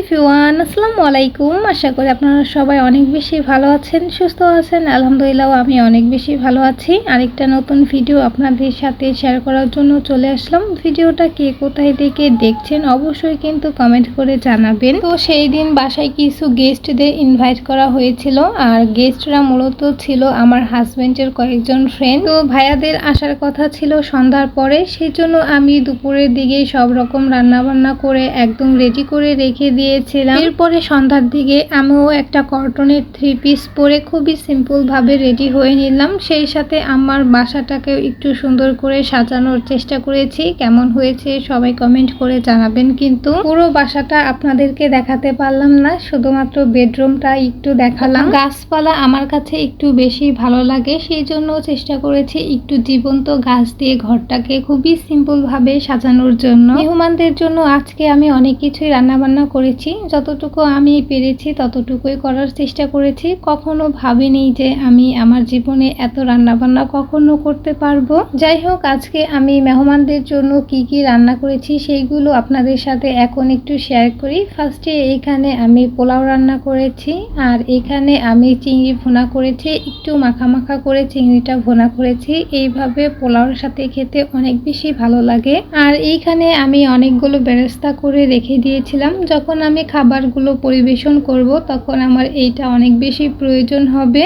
Everyone, আসসালামু আলাইকুম। আশা করি আপনারা সবাই অনেক বেশি ভালো আছেন, সুস্থ আছেন। আলহামদুলিল্লাহ আমি অনেক বেশি ভালো আছি। আরেকটা নতুন ভিডিও আপনাদের সাথে শেয়ার করার জন্য চলে আসলাম। ভিডিওটা কে কোথায় থেকে দেখছেন, অবশ্যই কিন্তু কমেন্ট করে জানাবেন। তো সেই দিন বাসায় কিছু গেস্টদের ইনভাইট করা হয়েছিল। আর গেস্টরা মূলত ছিল আমার হাজবেন্ডের কয়েকজন ফ্রেন্ড তো ভাইয়াদের আসার কথা ছিল সন্ধ্যার পরে। সেই জন্য আমি দুপুরের দিকে সব রকম রান্নাবান্না করে একদম রেডি করে রেখে দিয়েছিলাম। এরপরে সন্ধ্যার দিকে আমিও একটা কটনের থ্রি পিস পরে খুবই সিম্পল ভাবে রেডি হয়ে নিলাম। সেই সাথে আমার বাসাটাকেও একটু সুন্দর করে সাজানোর চেষ্টা করেছি। কেমন হয়েছে সবাই কমেন্ট করে জানাবেন কিন্তু পুরো বাসাটা আপনাদেরকে দেখাতে পারলাম না। শুধুমাত্র বেডরুমটা একটু দেখালাম। গাছপালা আমার কাছে একটু বেশি ভালো লাগে। সেই জন্য চেষ্টা করেছি একটু জীবন্ত গাছ দিয়ে ঘরটাকে খুবই সিম্পল ভাবে সাজানোর জন্য। মেহমানদের জন্য আজকে আমি অনেক কিছুই রান্না বান্না করেছি, যতটুকু আমি পেরেছি ততটুকুই করার চেষ্টা করেছি। কখনো ভাবিনি যে আমি আমার জীবনে এত রান্না বান্না কখনো করতে পারব। যাই হোক, আজকে আমি মেহমানদের জন্য কি কি রান্না করেছি সেইগুলো আপনাদের সাথে এখন একটু শেয়ার করি। ফার্স্টে এইখানে আমি পোলাও রান্না করেছি, আর এখানে আমি চিংড়ি ভুনা করেছি, একটু মাখা মাখা করে চিংড়িটা ভুনা করেছি। এইভাবে পোলাওর সাথে খেতে অনেক বেশি ভালো লাগে। আর এইখানে আমি অনেকগুলো বেরেস্তা করে রেখে দিয়েছিলাম। যখন আমি খাবারগুলো পরিবেশন করব তখন আমার এইটা অনেক বেশি প্রয়োজন হবে।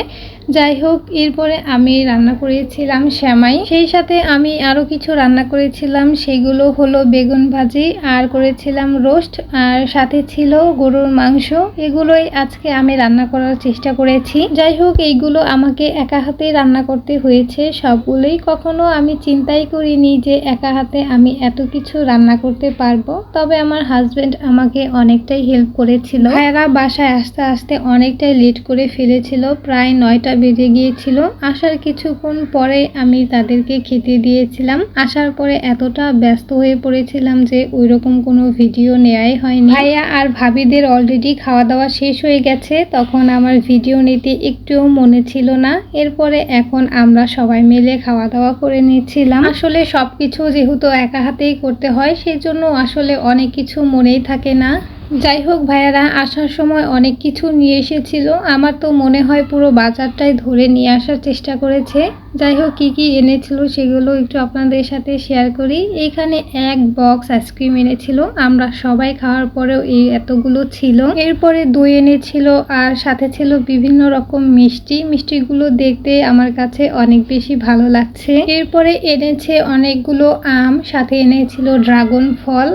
যাই হোক, এরপরে আমি রান্না করেছিলাম শ্যামাই। সেই সাথে আমি আরও কিছু রান্না করেছিলাম। সেগুলো হলো বেগুন ভাজি, আর করেছিলাম রোস্ট, আর সাথে ছিল গরুর মাংস। এগুলোই আজকে আমি রান্না করার চেষ্টা করেছি। যাই হোক, এইগুলো আমাকে একা হাতে রান্না করতে হয়েছে। সবগুলোই কখনো আমি চিন্তাই করিনি যে একা হাতে আমি এত কিছু রান্না করতে পারব। তবে আমার হাজবেন্ড আমাকে অনেকটাই হেল্প করেছিল। ভাইয়ারা বাসায় আসতে আসতে অনেকটাই লেট করে ফেলেছিল। প্রায় নয়টা বেজে গিয়েছিল। আসার কিছুক্ষণ পরে আমি তাদেরকে খেতে দিয়েছিলাম। আসার পরে এতটা ব্যস্ত হয়ে পড়েছিলাম যে ওই রকম কোনো ভিডিও নেয়াই হয়নি। ভাইয়া আর ভাবিদের অলরেডি খাওয়া দাওয়া শেষ হয়ে গেছে। তখন আমার ভিডিও নিতে একটুও মনে ছিল না। এরপরে এখন আমরা সবাই মিলে খাওয়া দাওয়া করে নিচ্ছিলাম। আসলে সব কিছু যেহেতু একা হাতেই করতে হয় সেই জন্য আসলে অনেক কিছু মনেই থাকে না। যাই হোক ভাইয়ারা, আসার সময় অনেক কিছু নিয়ে এসেছিল। আমার তো মনে হয় পুরো বাজারটাই ধরে নিয়ে আসার চেষ্টা করেছে। যাই হোক, কী কী এনেছিল সেগুলো একটু আপনাদের সাথে শেয়ার করি। এখানে এক বক্স আইসক্রিম এনেছিল। আমরা সবাই খাওয়ার পরেও এই এতগুলো ছিল। এরপরে দই এনেছিল আর সাথে ছিল বিভিন্ন রকম মিষ্টি। মিষ্টিগুলো দেখতে আমার কাছে অনেক বেশি ভালো লাগছে। এরপরে এনেছে অনেকগুলো আম, সাথে এনেছিল ড্রাগন ফল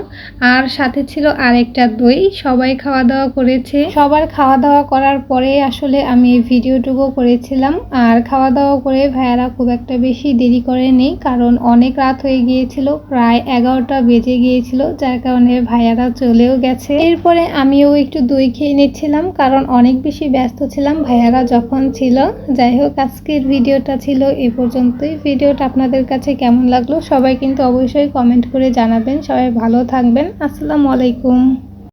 আর সাথে ছিল আরেকটা দই। সবাই খাওয়া দাওয়া করেছে। সবার খাওয়া দাওয়া করার পরে আসলে আমি এই ভিডিওটুকু করেছিলাম। আর খাওয়া দাওয়া করে ভাইয়ারা খুব একটা বেশি দেরি করেনি, কারণ অনেক রাত হয়ে গিয়েছিল, প্রায় এগারোটা বেজে গিয়েছিল, যার কারণে ভাইয়ারা চলেও গেছে। এরপরে আমিও একটু দই খেয়ে নিচ্ছিলাম, কারণ অনেক বেশি ব্যস্ত ছিলাম, ভাইয়ারা যখন ছিল। যাই হোক, আজকের ভিডিওটা ছিল এ পর্যন্তই। ভিডিওটা আপনাদের কাছে কেমন লাগল, সবাই কিন্তু অবশ্যই কমেন্ট করে জানাবেন। সবাই ভালো থাকবেন। আসসালামু আলাইকুম।